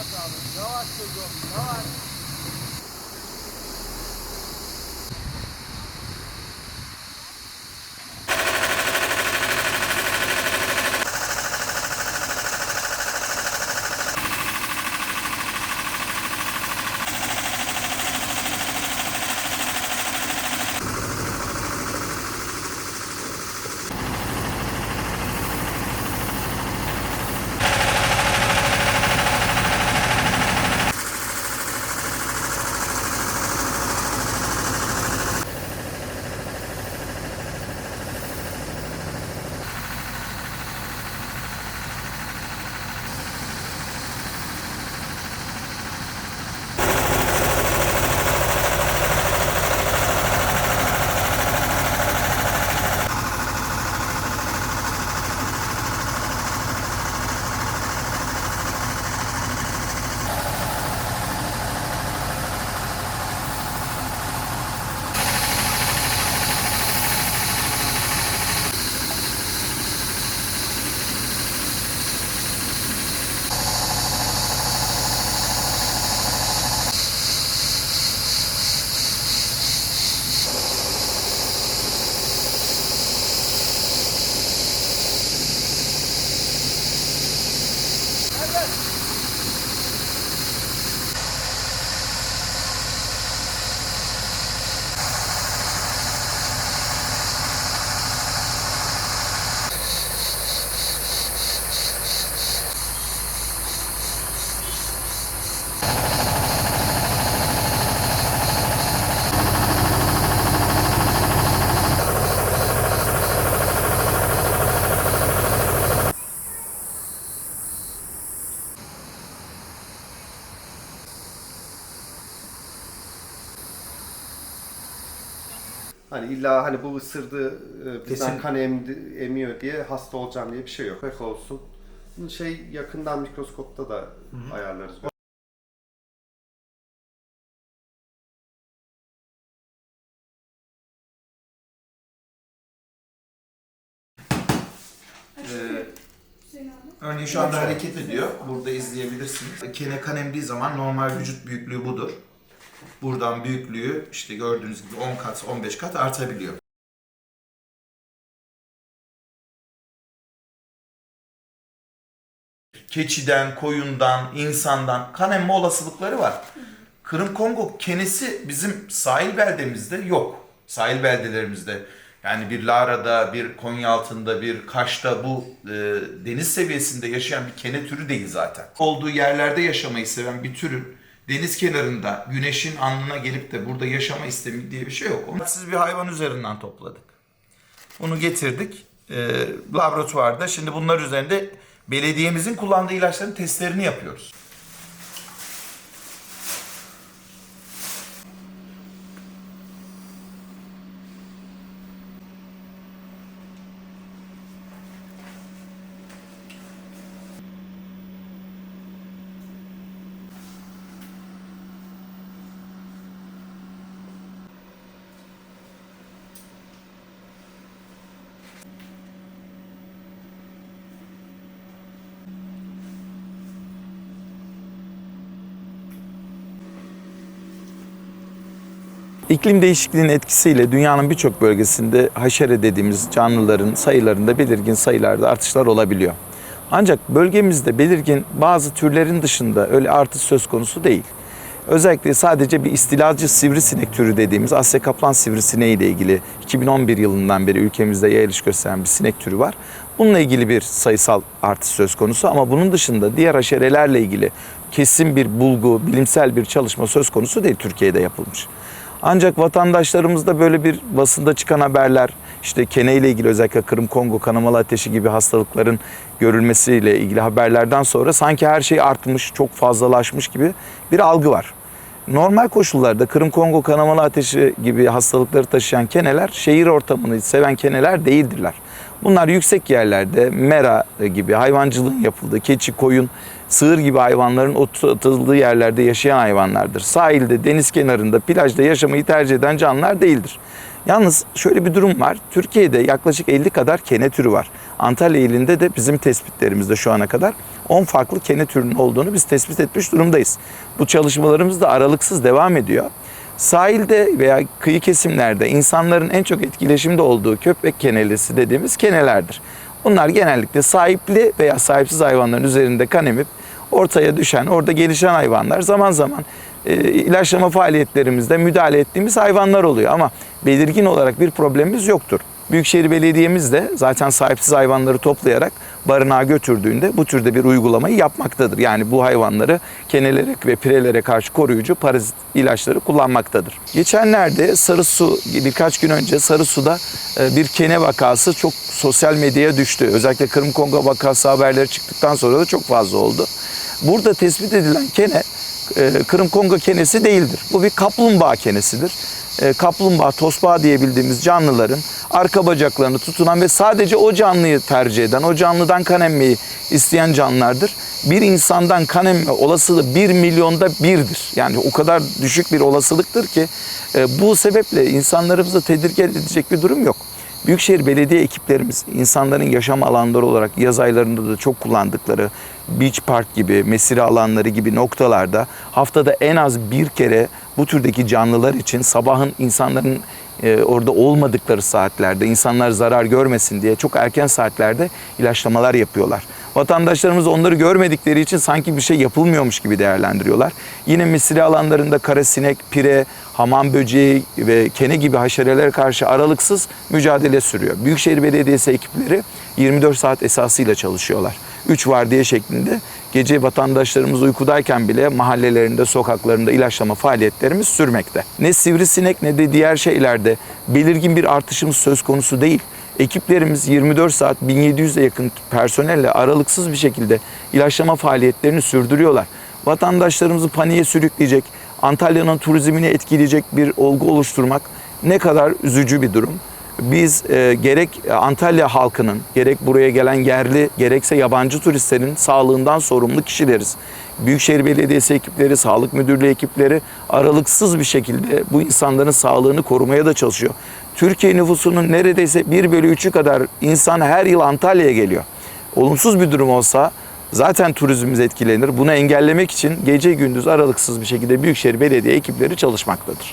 Yavaş. Yavaş çocuğum. Yavaş. Hani illa hani bu ısırdı e, bizden Kesin. kan emdi, emiyor diye hasta olacağım diye bir şey yok. Bek olsun. Şey yakından mikroskopta da ayarlarız. Ee, örneğin şu anda hareket ediyor. Burada izleyebilirsiniz. Kene kan emdiği zaman normal vücut büyüklüğü budur. Buradan büyüklüğü işte gördüğünüz gibi 10 kat, 15 kat artabiliyor. Keçiden, koyundan, insandan kan emme olasılıkları var. Kırım Kongo kenesi bizim sahil beldemizde yok. Sahil beldelerimizde yani bir Lara'da, bir Konyaaltı'nda, bir Kaş'ta bu e, deniz seviyesinde yaşayan bir kene türü değil zaten. Olduğu yerlerde yaşamayı seven bir türün deniz kenarında güneşin alnına gelip de burada yaşama istemi diye bir şey yok. Onu siz bir hayvan üzerinden topladık. Bunu getirdik e, laboratuvarda. Şimdi bunlar üzerinde belediyemizin kullandığı ilaçların testlerini yapıyoruz. İklim değişikliğinin etkisiyle dünyanın birçok bölgesinde haşere dediğimiz canlıların sayılarında belirgin sayılarda artışlar olabiliyor. Ancak bölgemizde belirgin bazı türlerin dışında öyle artış söz konusu değil. Özellikle sadece bir istilacı sivrisinek türü dediğimiz Asya kaplan sivrisineği ile ilgili 2011 yılından beri ülkemizde yayılış gösteren bir sinek türü var. Bununla ilgili bir sayısal artış söz konusu ama bunun dışında diğer haşerelerle ilgili kesin bir bulgu, bilimsel bir çalışma söz konusu değil Türkiye'de yapılmış. Ancak vatandaşlarımızda böyle bir basında çıkan haberler, işte kene ile ilgili özellikle Kırım Kongo kanamalı ateşi gibi hastalıkların görülmesiyle ilgili haberlerden sonra sanki her şey artmış, çok fazlalaşmış gibi bir algı var. Normal koşullarda Kırım Kongo kanamalı ateşi gibi hastalıkları taşıyan keneler şehir ortamını seven keneler değildirler. Bunlar yüksek yerlerde mera gibi hayvancılığın yapıldığı keçi, koyun, sığır gibi hayvanların otlatıldığı yerlerde yaşayan hayvanlardır. Sahilde, deniz kenarında, plajda yaşamayı tercih eden canlılar değildir. Yalnız şöyle bir durum var. Türkiye'de yaklaşık 50 kadar kene türü var. Antalya ilinde de bizim tespitlerimizde şu ana kadar 10 farklı kene türünün olduğunu biz tespit etmiş durumdayız. Bu çalışmalarımız da aralıksız devam ediyor. Sahilde veya kıyı kesimlerde insanların en çok etkileşimde olduğu köpek kenelesi dediğimiz kenelerdir. Bunlar genellikle sahipli veya sahipsiz hayvanların üzerinde kan emip ortaya düşen, orada gelişen hayvanlar zaman zaman e, ilaçlama faaliyetlerimizde müdahale ettiğimiz hayvanlar oluyor. Ama belirgin olarak bir problemimiz yoktur. Büyükşehir Belediye'miz de zaten sahipsiz hayvanları toplayarak barınağa götürdüğünde bu türde bir uygulamayı yapmaktadır. Yani bu hayvanları kenelere ve pirelere karşı koruyucu parazit ilaçları kullanmaktadır. Geçenlerde Sarısu birkaç gün önce Sarısu'da e, bir kene vakası çok sosyal medyaya düştü. Özellikle Kırım Kongo vakası haberleri çıktıktan sonra da çok fazla oldu. Burada tespit edilen kene e, Kırım Kongo kenesi değildir. Bu bir kaplumbağa kenesidir. E, Kaplumbağa, tosbağa diye bildiğimiz canlıların arka bacaklarını tutunan ve sadece o canlıyı tercih eden, o canlıdan kan emmeyi isteyen canlılardır. Bir insandan kan emme olasılığı 1 milyonda birdir. Yani o kadar düşük bir olasılıktır ki e, bu sebeple insanlarımızı tedirgin edecek bir durum yok. Büyükşehir Belediye ekiplerimiz insanların yaşam alanları olarak yaz aylarında da çok kullandıkları beach park gibi, mesire alanları gibi noktalarda haftada en az bir kere bu türdeki canlılar için sabahın insanların e, orada olmadıkları saatlerde insanlar zarar görmesin diye çok erken saatlerde ilaçlamalar yapıyorlar. Vatandaşlarımız onları görmedikleri için sanki bir şey yapılmıyormuş gibi değerlendiriyorlar. Yine mesire alanlarında karasinek, pire, hamam böceği ve kene gibi haşerelere karşı aralıksız mücadele sürüyor. Büyükşehir Belediyesi ekipleri 24 saat esasıyla çalışıyorlar. 3 vardiya şeklinde gece vatandaşlarımız uykudayken bile mahallelerinde, sokaklarında ilaçlama faaliyetlerimiz sürmekte. Ne sivrisinek ne de diğer şeylerde belirgin bir artışımız söz konusu değil. Ekiplerimiz 24 saat 1700'e yakın personelle aralıksız bir şekilde ilaçlama faaliyetlerini sürdürüyorlar. Vatandaşlarımızı paniğe sürükleyecek, Antalya'nın turizmini etkileyecek bir olgu oluşturmak ne kadar üzücü bir durum. Biz e, gerek Antalya halkının, gerek buraya gelen yerli, gerekse yabancı turistlerin sağlığından sorumlu kişileriz. Büyükşehir Belediyesi ekipleri, Sağlık Müdürlüğü ekipleri aralıksız bir şekilde bu insanların sağlığını korumaya da çalışıyor. Türkiye nüfusunun neredeyse 1 bölü 3'ü kadar insan her yıl Antalya'ya geliyor. Olumsuz bir durum olsa zaten turizmimiz etkilenir. Bunu engellemek için gece gündüz aralıksız bir şekilde Büyükşehir Belediye ekipleri çalışmaktadır.